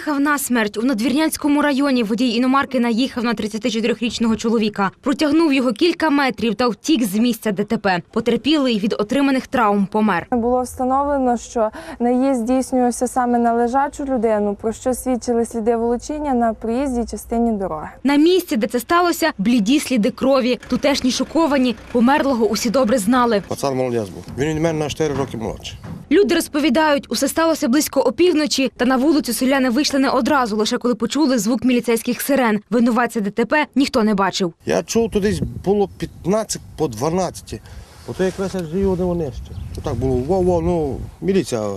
Наїхав на смерть у надвірнянському районі. Водій іномарки наїхав на 34-річного чоловіка. Протягнув його кілька метрів та втік з місця ДТП. Потерпілий від отриманих травм помер. Було встановлено, що наїзд здійснювався саме на лежачу людину, про що свідчили сліди волочіння на проїзній частині дороги. На місці, де це сталося, бліді сліди крові. Тутешні шоковані. Померлого усі добре знали. Пацан молодець був. Він від мене на 4 роки молодший. Люди розповідають, усе сталося близько опівночі, та на вулицю селяни вийшли не одразу, лише коли почули звук міліцейських сирен. Винуватця ДТП ніхто не бачив. Я чув, то десь було 15 по 12. Ото якраз я живу не вони ще. Так було, во-во, ну, міліція.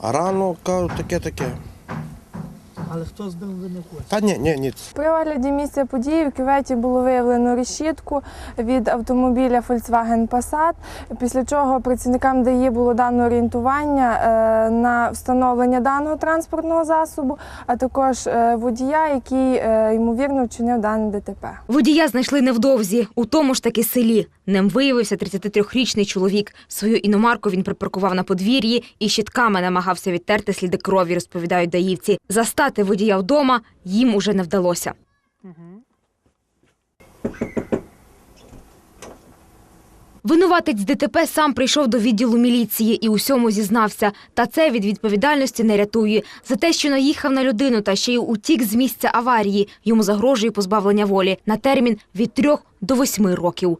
А рано кажуть, таке-таке. Але хто збив ви не? Та ні, ні, ні. При огляді місця події в кюветі було виявлено решітку від автомобіля Volkswagen Passat, після чого працівникам ДАІ було дано орієнтування е, на встановлення даного транспортного засобу, а також е, водія, який е, ймовірно вчинив дане ДТП. Водія знайшли невдовзі у тому ж таки селі. Ним виявився 33-річний чоловік. Свою іномарку він припаркував на подвір'ї і щитками намагався відтерти сліди крові, розповідають даївці. Застати водія вдома їм уже не вдалося. Винуватець ДТП сам прийшов до відділу міліції і усьому зізнався. Та це від відповідальності не рятує. За те, що наїхав на людину та ще й утік з місця аварії, йому загрожує позбавлення волі на термін від трьох до восьми років.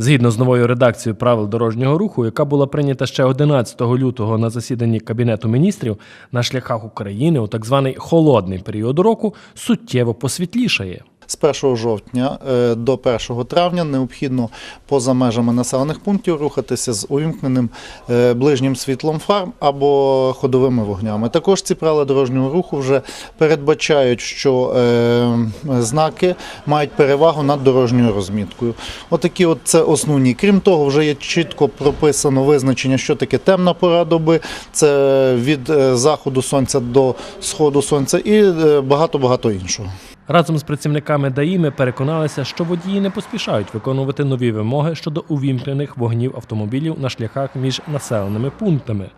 Згідно з новою редакцією правил дорожнього руху, яка була прийнята ще 11 лютого на засіданні Кабінету міністрів, на шляхах України у так званий холодний період року суттєво посвітлішає. З 1 жовтня е, до 1 травня необхідно поза межами населених пунктів рухатися з увімкненим е, ближнім світлом фар або ходовими вогнями. Також ці правила дорожнього руху вже передбачають, що е, знаки мають перевагу над дорожньою розміткою. Отакі от це основні. Крім того, вже є чітко прописано визначення, що таке темна пора доби. Це від заходу сонця до сходу сонця і е, багато-багато іншого. Разом з працівниками ДАІ ми переконалися, що водії не поспішають виконувати нові вимоги щодо увімкнених вогнів автомобілів на шляхах між населеними пунктами.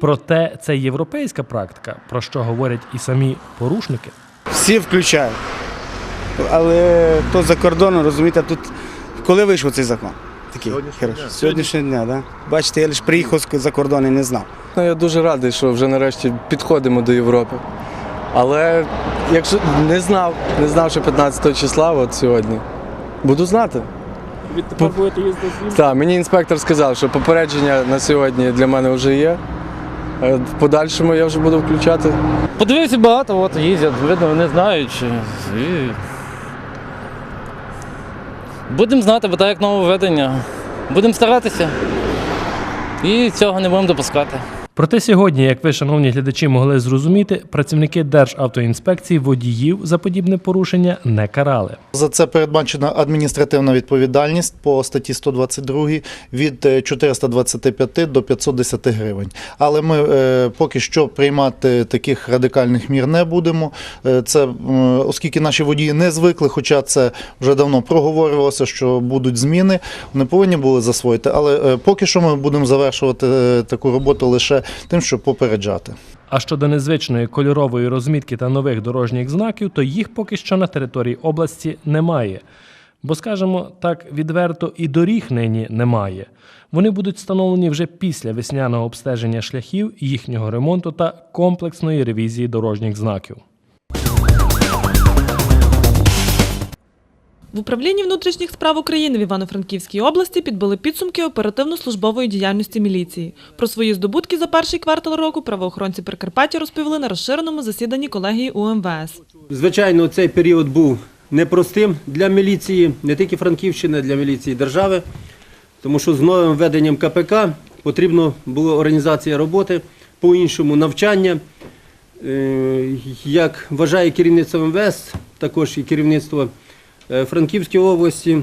Проте це європейська практика, про що говорять і самі порушники. Всі включають. Але то за кордоном, розумієте, тут коли вийшов цей закон? Такий. Сьогоднішнього дня, да? Бачите, я лише приїхав з- за кордон і не знав. Ну, я дуже радий, що вже нарешті підходимо до Європи. Але якщо не знав, не знав, що 15 числа, от сьогодні. Буду знати. Відтепер будете їздити Так, мені інспектор сказав, що попередження на сьогодні для мене вже є. Е, В подальшому я вже буду включати. Подивився багато, от їздять, видно, вони знають. І... Будемо знати, бо так як нововведення. Будемо старатися. І цього не будемо допускати. Проте сьогодні, як ви, шановні глядачі, могли зрозуміти, працівники Державтоінспекції водіїв за подібне порушення не карали. За це передбачена адміністративна відповідальність по статті 122 від е, 425 до 510 гривень. Але ми е, поки що приймати таких радикальних мір не будемо. Е, Це оскільки наші водії не звикли, хоча це вже давно проговорювалося, що будуть зміни, вони повинні були засвоїти. Але е, поки що ми будемо завершувати е, таку роботу лише тим, щоб попереджати. А щодо незвичної кольорової розмітки та нових дорожніх знаків, то їх поки що на території області немає. Бо, скажімо так, відверто і доріг нині немає. Вони будуть встановлені вже після весняного обстеження шляхів, їхнього ремонту та комплексної ревізії дорожніх знаків. В управлінні внутрішніх справ України в Івано-Франківській області підбили підсумки оперативно-службової діяльності міліції. Про свої здобутки за перший квартал року правоохоронці Прикарпаття розповіли на розширеному засіданні колегії УМВС. Звичайно, цей період був непростим для міліції, не тільки Франківщини, для міліції держави, тому що з новим введенням КПК потрібно була організація роботи, по-іншому навчання. Е, Як вважає керівництво МВС, також і керівництво е, Франківської області,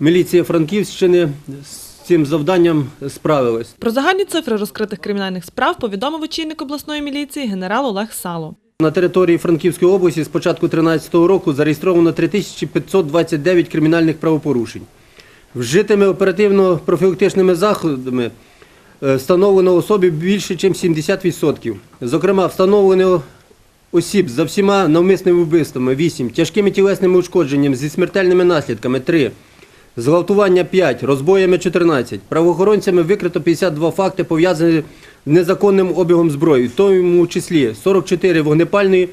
міліція Франківщини з цим завданням справилась. Про загальні цифри розкритих кримінальних справ повідомив очільник обласної міліції генерал Олег Сало. На території Франківської області з початку 2013 року зареєстровано 3529 кримінальних правопорушень. Вжитими оперативно-профілактичними заходами е, встановлено особі більше, ніж 70%. Зокрема, встановлено осіб за всіма навмисними вбивствами 8, тяжкими тілесними ушкодженнями зі смертельними наслідками 3, зґвалтування 5, розбоями 14. Правоохоронцями викрито 52 факти, пов'язані з незаконним обігом зброї, в тому числі 44 вогнепальної,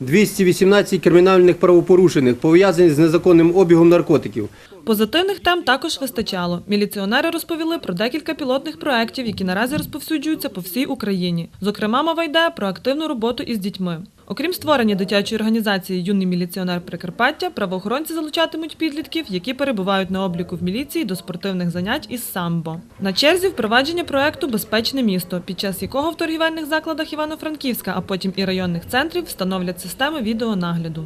218 кримінальних правопорушених, пов'язані з незаконним обігом наркотиків. Позитивних тем також вистачало. Міліціонери розповіли про декілька пілотних проєктів, які наразі розповсюджуються по всій Україні. Зокрема, мова йде про активну роботу із дітьми. Окрім створення дитячої організації Юний міліціонер Прикарпаття, правоохоронці залучатимуть підлітків, які перебувають на обліку в міліції до спортивних занять із самбо. На черзі впровадження проекту Безпечне місто, під час якого в торгівельних закладах Івано-Франківська, а потім і районних центрів встановлять системи відеонагляду.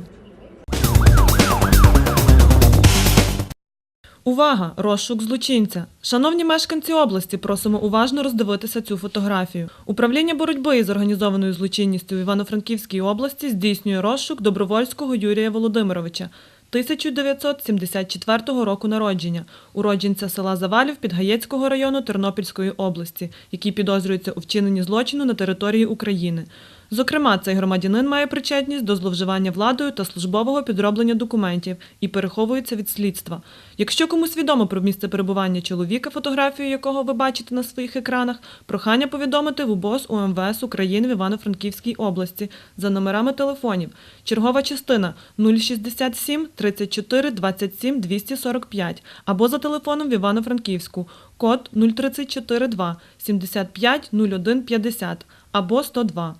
Увага! Розшук злочинця. Шановні мешканці області, просимо уважно роздивитися цю фотографію. Управління боротьби із організованою злочинністю в Івано-Франківській області здійснює розшук добровольського Юрія Володимировича. 1974 року народження, уродженця села Завалів Підгаєцького району Тернопільської області, який підозрюється у вчиненні злочину на території України. Зокрема, цей громадянин має причетність до зловживання владою та службового підроблення документів і переховується від слідства. Якщо комусь відомо про місце перебування чоловіка, фотографію якого ви бачите на своїх екранах, прохання повідомити в УБОС УМВС України в Івано-Франківській області за номерами телефонів. Чергова частина 067 34 27 245 або за телефоном в Івано-Франківську код 0342 75 01 50 або 102.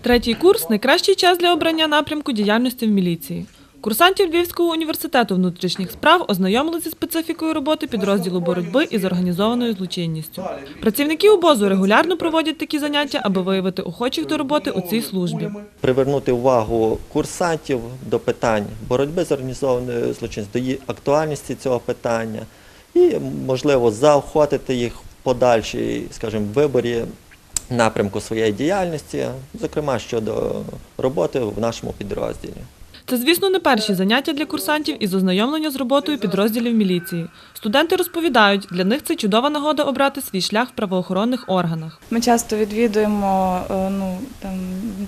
Третій курс найкращий час для обрання напрямку діяльності в міліції. Курсантів Львівського університету внутрішніх справ ознайомили зі специфікою роботи підрозділу боротьби із організованою злочинністю. Працівники обозу регулярно проводять такі заняття, аби виявити охочих до роботи у цій службі. привернути увагу курсантів до питань боротьби з організованою злочинністю, до її актуальності цього питання і, можливо, заохотити їх в подальшій, скажімо, виборі напрямку своєї діяльності, зокрема щодо роботи в нашому підрозділі. Це, звісно, не перші заняття для курсантів із ознайомлення з роботою підрозділів міліції. Студенти розповідають, для них це чудова нагода обрати свій шлях в правоохоронних органах. Ми часто відвідуємо е, ну, там,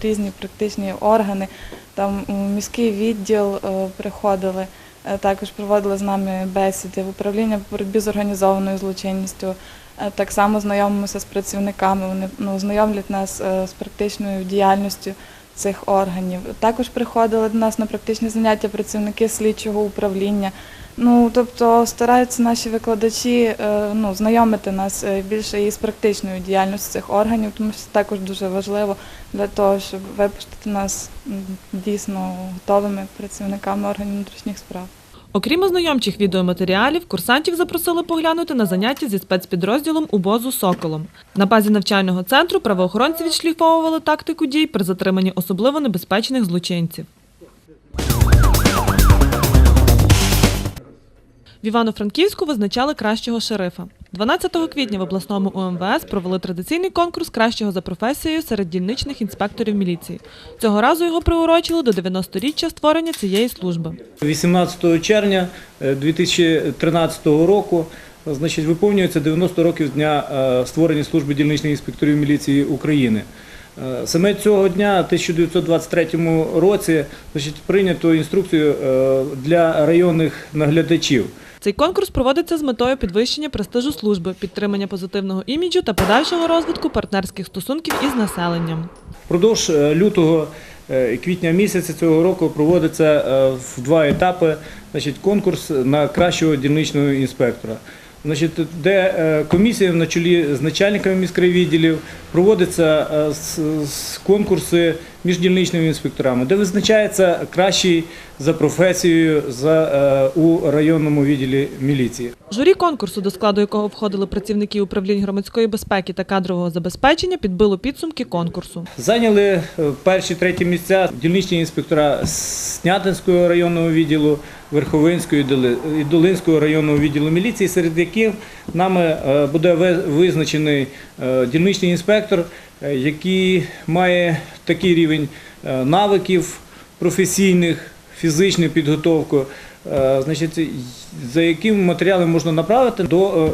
різні практичні органи, там міський відділ е, приходили, е, також проводили з нами бесіди в управління по боротьбі з організованою злочинністю. Е, Так само знайомимося з працівниками, вони ну, знайомлять нас е, з практичною діяльністю цих органів. Також приходили до нас на практичні заняття працівники слідчого управління. Ну, тобто стараються наші викладачі е, ну, знайомити нас більше із практичною діяльністю цих органів, тому що це також дуже важливо для того, щоб випустити нас дійсно готовими працівниками органів внутрішніх справ. Окрім ознайомчих відеоматеріалів, курсантів запросили поглянути на заняття зі спецпідрозділом УБОЗу Соколом. На базі навчального центру правоохоронці відшліфовували тактику дій при затриманні особливо небезпечних злочинців. В Івано-Франківську визначали кращого шерифа. 12 квітня в обласному УМВС провели традиційний конкурс кращого за професією серед дільничних інспекторів міліції. Цього разу його приурочили до 90-річчя створення цієї служби. 18 червня е, 2013 року значить, виповнюється 90 років з дня е, створення служби дільничних інспекторів міліції України. Е, Саме цього дня, в 1923 році, значить, прийнято інструкцію е, для районних наглядачів. Цей конкурс проводиться з метою підвищення престижу служби, підтримання позитивного іміджу та подальшого розвитку партнерських стосунків із населенням. Впродовж е, лютого і квітня місяця цього року проводиться в два етапи значить, конкурс на кращого дільничного інспектора. Значить, де е, комісія на чолі з начальниками міськрайвідділів проводяться е, конкурси між дільничними інспекторами, де визначається кращий за професією за, е, у районному відділі міліції. Журі конкурсу, до складу якого входили працівники управлінь громадської безпеки та кадрового забезпечення, підбило підсумки конкурсу. Зайняли е, перші треті місця дільничні інспектора Снятинського районного відділу, Верховинського і Долинського районного відділу міліції, серед яких нами е, буде ви- визначений дільничний інспектор, який має такий рівень е, навиків професійних, фізичну підготовку, е, значить, за яким матеріали можна направити до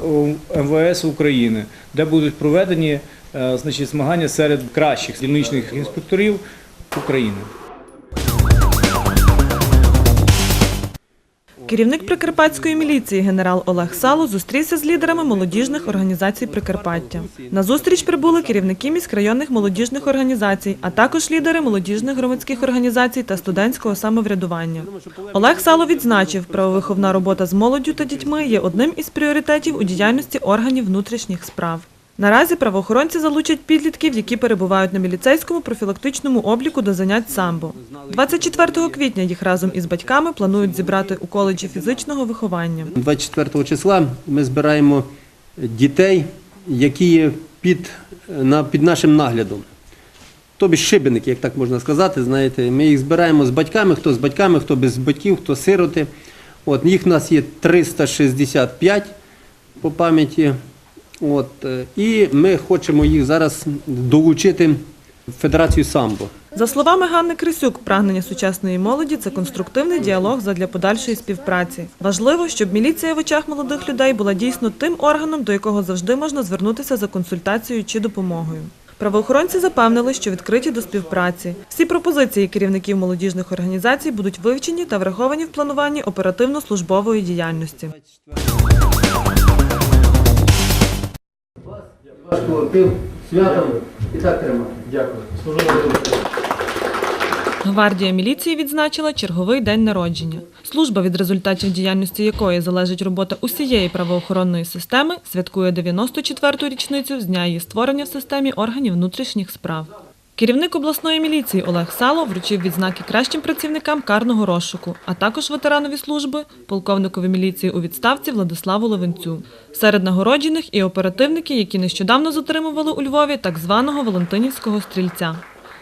е, МВС України, де будуть проведені е, значить, змагання серед кращих дільничних інспекторів України. Керівник прикарпатської міліції генерал Олег Сало зустрівся з лідерами молодіжних організацій Прикарпаття. На зустріч прибули керівники міськрайонних молодіжних організацій, а також лідери молодіжних громадських організацій та студентського самоврядування. Олег Сало відзначив, правовиховна робота з молоддю та дітьми є одним із пріоритетів у діяльності органів внутрішніх справ. Наразі правоохоронці залучать підлітків, які перебувають на міліцейському профілактичному обліку до занять самбо. 24 квітня їх разом із батьками планують зібрати у коледжі фізичного виховання. 24 числа ми збираємо дітей, які є під, на, під нашим наглядом. Тобі шибеники, як так можна сказати, знаєте, ми їх збираємо з батьками, хто з батьками, хто без батьків, хто сироти. От, їх в нас є 365 по пам'яті. От, е, і ми хочемо їх зараз долучити в Федерацію самбо. За словами Ганни Крисюк, прагнення сучасної молоді це конструктивний діалог задля подальшої співпраці. Важливо, щоб міліція в очах молодих людей була дійсно тим органом, до якого завжди можна звернутися за консультацією чи допомогою. Правоохоронці запевнили, що відкриті до співпраці. Всі пропозиції керівників молодіжних організацій будуть вивчені та враховані в плануванні оперативно-службової діяльності. Колектив святом і так тримати. Дякую. Служу Гвардія міліції відзначила черговий день народження. Служба, від результатів діяльності якої залежить робота усієї правоохоронної системи, святкує 94-ту річницю з дня її створення в системі органів внутрішніх справ. Керівник обласної міліції Олег Сало вручив відзнаки кращим працівникам карного розшуку, а також ветеранові служби, полковникові міліції у відставці Владиславу Левенцю. Серед нагороджених і оперативники, які нещодавно затримували у Львові так званого Валентинівського стрільця.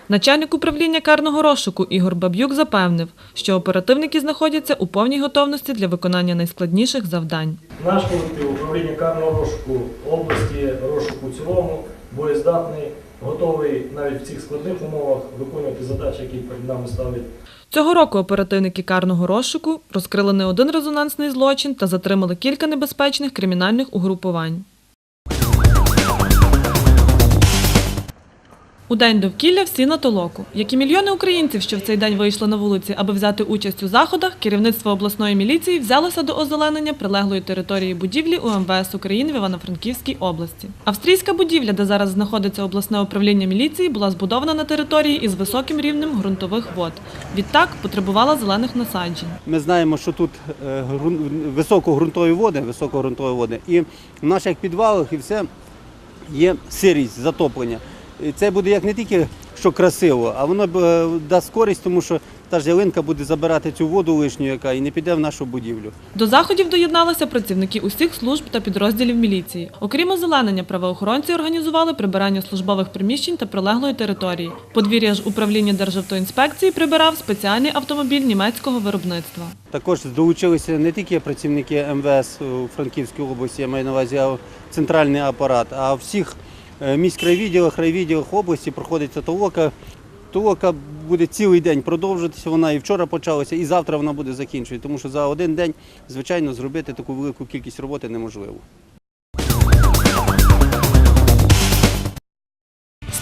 Начальник управління карного розшуку Ігор Баб'юк запевнив, що оперативники знаходяться у повній готовності для виконання найскладніших завдань. Наш колектив управління карного розшуку області розшуку цілому боєздатний, готовий навіть в цих складних умовах виконувати задачі, які перед нами ставлять. Цього року оперативники карного розшуку розкрили не один резонансний злочин та затримали кілька небезпечних кримінальних угрупувань. У день довкілля всі на толоку. Як і мільйони українців, що в цей день вийшли на вулиці, аби взяти участь у заходах, керівництво обласної міліції взялося до озеленення прилеглої території будівлі у МВС України в Івано-Франківській області. Австрійська будівля, де зараз знаходиться обласне управління міліції, була збудована на території із високим рівнем ґрунтових вод. Відтак потребувала зелених насаджень. Ми знаємо, що тут е, грун- високогрунтові води, високогрунтові води, і в наших підвалах і все є сирість, затоплення. І це буде як не тільки що красиво, а воно е, дасть користь, тому що та ж ялинка буде забирати цю воду лишню, яка і не піде в нашу будівлю. До заходів доєдналися працівники усіх служб та підрозділів міліції. Окрім озеленення, правоохоронці організували прибирання службових приміщень та прилеглої території. Подвір'я ж управління Державтоінспекції прибирав спеціальний автомобіль німецького виробництва. Також долучилися не тільки працівники МВС у Франківській області, я маю на увазі а центральний апарат, а всіх міськрайвідділах, райвідділах області проходиться толока. Толока буде цілий день продовжуватися. Вона і вчора почалася, і завтра вона буде закінчувати, тому що за один день, звичайно, зробити таку велику кількість роботи неможливо.